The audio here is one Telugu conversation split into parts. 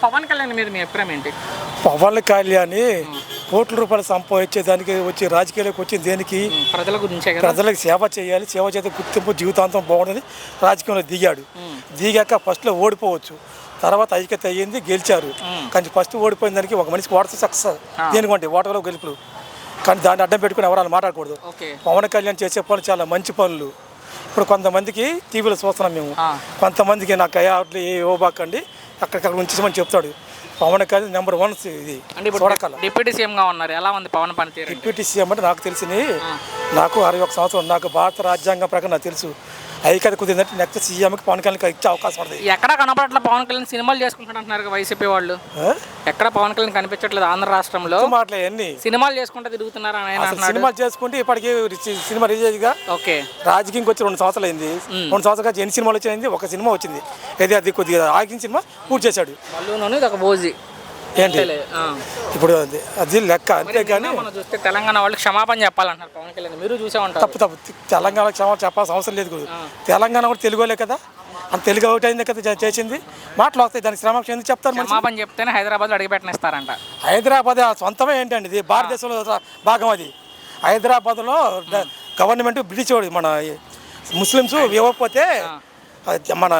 పవన్ కళ్యాణ్ మీద మీ అభిప్రాయం ఏంటి? పవన్ కళ్యాణ్ కోట్ల రూపాయలు సంపాదించేదానికి వచ్చి రాజకీయాలకు వచ్చి దేనికి? ప్రజల గురించే కదా? ప్రజలకు సేవ చేయాలి సేవ చేస్తే గుర్తింపు జీవితాంతం బాగుంటుంది రాజకీయంలో దిగాడు. దిగాక ఫస్ట్లో ఓడిపోవచ్చు. తర్వాత ఐక్యత అయ్యింది గెలిచారు. కానీ ఫస్ట్ ఓడిపోయిన దానికి ఒక మనిషికి ఓడితే సక్సెస్ దేనికంటే ఓటర్లో గెలుపులు కానీ దాన్ని అడ్డం పెట్టుకుని ఎవరు మాట్లాడకూడదు. పవన్ కళ్యాణ్ చేసే పనులు చాలా మంచి పనులు. ఇప్పుడు కొంతమందికి టీవీలో చూస్తున్నాం మేము. కొంతమందికి నాకు అయ్యాట్లు ఏ ఇవ్వబాకండి అక్కడికక్కడ ఉంచేమని చెప్తాడు. పవన్ కళ్యాణ్ నెంబర్ వన్ ఇది. చూడకల డిప్యూటీ సీఎం గా ఉన్నారు. ఎలా ఉంది పవన్ పనితీరు? డిప్యూటీ సీఎం అంటే నాకు తెలిసింది నాకు అరవై ఒక సంవత్సరం నాకు భారత రాజ్యాంగం ప్రకారం నాకు తెలుసు. ఐక్యత కుదిరిందంటే నెక్స్ట్ సీఎంకి పవన్ కళ్యాణ్ ఇచ్చే అవకాశం ఉంటుంది ఎక్కడ కనపడట్ల పవన్ కళ్యాణ్ సినిమాలు చేసుకుంటాడు అంటున్నారు వైసీపీ వాళ్ళు? ఎక్కడ పవన్ కళ్యాణ్ కనిపించట్లేదు ఆంధ్ర రాష్ట్రంలో. మాటలే సినిమాలు చేసుకుంటూ తిరుగుతున్నారు సినిమాలు చేసుకుంటే ఇప్పటికి సినిమా రిలీజ్గా ఓకే. రాజకీయంకి వచ్చి రెండు సంవత్సరాలు అయింది. రెండు సంవత్సరాలు ఎన్ని సినిమాలు వచ్చింది ఒక సినిమా వచ్చింది. ఏది అది కొద్దిగా ఆగిన సినిమా పూర్తి చేశాడు. మళ్ళీ ఒక బోజీ. ఏంటి. ఇప్పుడు అది లెక్క అంతేగాని మనం చూస్తే తెలంగాణ వాళ్ళు క్షమాపణ చెప్పాలంటున్నారు పవన్ కళ్యాణ్. మీరు చూసే ఉంటారు. తప్పు తప్పు. తెలంగాణ క్షమాపణ చెప్పాల్సిన అవసరం లేదు తెలంగాణ కూడా తెలుగులే కదా? అంత తెలుగు ఒకటి అయింది కదా చేసింది? మాటలు వస్తాయి దానికి శ్రమ ఎందుకు చెప్తారు క్షమాపణ చెప్తేనే హైదరాబాద్ అడిగి పెట్టనిస్తారంట. హైదరాబాద్ సొంతమే ఏంటండి? ఇది భారతదేశంలో భాగం అది. హైదరాబాద్లో గవర్నమెంట్ బ్రిటిష్ వాడు మన ముస్లిమ్స్ ఇవ్వకపోతే మన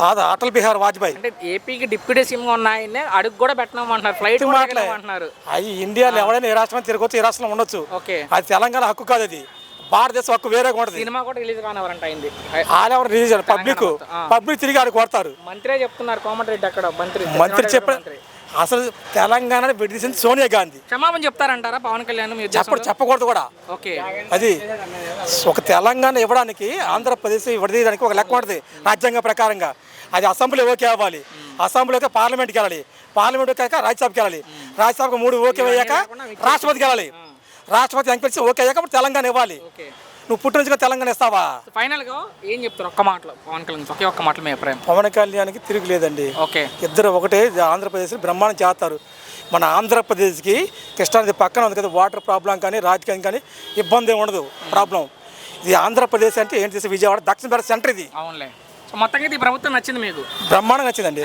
ఆద- అటల్ బిహార్ వాజ్పేయి. అంటే ఏపీకి డిప్యూటీ సీఎం గా ఉన్న ఆయన్ని అడుగు కూడా పెట్టినామంటున్నారు ఫ్లైట్ కూడా మాటలే. అంటున్నారు అవి ఇండియాలో ఎవడైనా ఏ రాష్ట్రం తిరగవచ్చు ఏ రాష్ట్రంలో ఉండొచ్చు. ఓకే. అది తెలంగాణ హక్కు కాదు అది. భారతదేశం హక్కు వేరేగా ఉంటుంది సినిమా కూడా రిలీజ్ కానివ్వరంట అయింది. ఆలెవరు రిలీజ్ పబ్లిక్. పబ్లిక్ తిరిగి ఆడికి కొడతారు. మంత్రే చెప్తున్నారు కోమటిరెడ్డి అక్కడ మంత్రి. మంత్రి చెప్ప మంత్రి. అసలు తెలంగాణ విడిసింది సోనియా గాంధీ. క్షమాపణ చెప్తారంటారా పవన్ కళ్యాణ్ మీ చెప్పడు? చెప్పకూడదు కూడా. ఓకే. అది ఒక తెలంగాణ ఇవ్వడానికి ఆంధ్రప్రదేశ్ విడదీయడానికి ఒక లెక్క ఉంటుంది రాజ్యాంగ ప్రకారంగా. అది అసెంబ్లీ ఓకే అవ్వాలి. అసెంబ్లీకి పార్లమెంట్కి వెళ్ళాలి. పార్లమెంట్ కాక రాజ్యసభకి వెళ్ళాలి. రాజ్యసభకు మూడు ఓకే అయ్యాక రాష్ట్రపతికి వెళ్ళాలి. రాష్ట్రపతి ఎంకరించి ఓకే అయ్యాక తెలంగాణ ఇవ్వాలి. ఓకే. నువ్వు పుట్టినగా తెలంగాణ ఇస్తావా ఫైనల్గా ఏం చెప్తారు? ఒక్క మాటలో. పవన్ కళ్యాణ్ ఒకే ఒక్క మాటలో మీ అభిప్రాయం. పవన్ కళ్యాణ్కి తిరుగులేదండి ఓకే. ఇద్దరు ఒకటే ఆంధ్రప్రదేశ్ బ్రహ్మాండం చేస్తారు. మన ఆంధ్రప్రదేశ్కి కృష్ణానది పక్కన ఉంది కదా వాటర్ ప్రాబ్లం కానీ రాజకీయం కానీ ఇబ్బంది ఉండదు. ప్రాబ్లం ఇది ఆంధ్రప్రదేశ్ అంటే ఏంటి? విజయవాడ దక్షిణ భారత సెంటర్ ఇది. అవునులే. సో మొత్తంగా ఇది ఈ ప్రభుత్వం నచ్చింది మీకు? బ్రహ్మాండంగా నచ్చిందండి.